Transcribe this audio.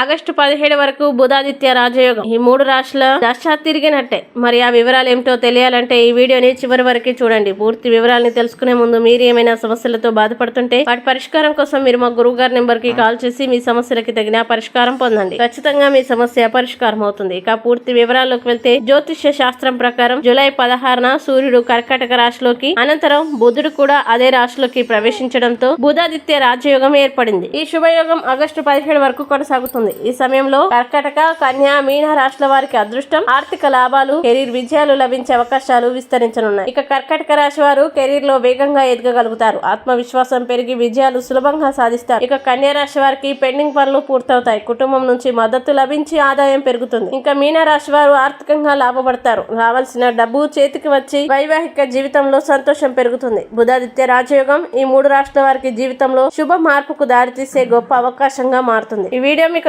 August పదిహేడు వరకు బుధాదిత్య రాజయోగం. ఈ మూడు రాశుల దశ తిరిగినట్టే. మరి ఆ వివరాలు ఏమిటో తెలియాలంటే ఈ వీడియోని చివరి వరకు చూడండి. పూర్తి వివరాలని తెలుసుకునే ముందు మీరు ఏమైనా సమస్యలతో బాధపడుతుంటే వాటి పరిష్కారం కోసం మీరు మా గురువు గారి నెంబర్కి కాల్ చేసి మీ సమస్యలకి తగిన పరిష్కారం పొందండి. ఖచ్చితంగా మీ సమస్య పరిష్కారం అవుతుంది. ఇక పూర్తి వివరాల్లోకి వెళ్తే జ్యోతిష్య శాస్త్రం ప్రకారం జూలై పదహారున సూర్యుడు కర్కాటక రాశిలోకి అనంతరం బుధుడు కూడా అదే రాశిలోకి ప్రవేశించడంతో బుధాదిత్య రాజయోగం ఏర్పడింది. ఈ శుభయోగం ఆగస్టు పదిహేడు వరకు కొనసాగుతుంది. ఈ సమయంలో కర్కటక కన్యా మీన రాశుల వారికి అదృష్టం ఆర్థిక లాభాలు కెరీర్ విజయాలు లభించే అవకాశాలు విస్తరించనున్నాయి. ఇక కర్కటక రాశి వారు కెరీర్లో వేగంగా ఎదగగలుగుతారు. ఆత్మవిశ్వాసం పెరిగి విజయాలు సులభంగా సాధిస్తారు. ఇక కన్యా రాశి వారికి పెండింగ్ పనులు పూర్తవుతాయి. కుటుంబం నుంచి మద్దతు లభించి ఆదాయం పెరుగుతుంది. ఇంకా మీన రాశి వారు ఆర్థికంగా లాభపడతారు. రావాల్సిన డబ్బు చేతికి వచ్చి వైవాహిక జీవితంలో సంతోషం పెరుగుతుంది. బుధాదిత్య రాజయోగం ఈ మూడు రాష్ట్రాల వారికి జీవితంలో శుభ మార్పుకు దారితీసే గొప్ప అవకాశంగా మారుతుంది. ఈ వీడియో మీకు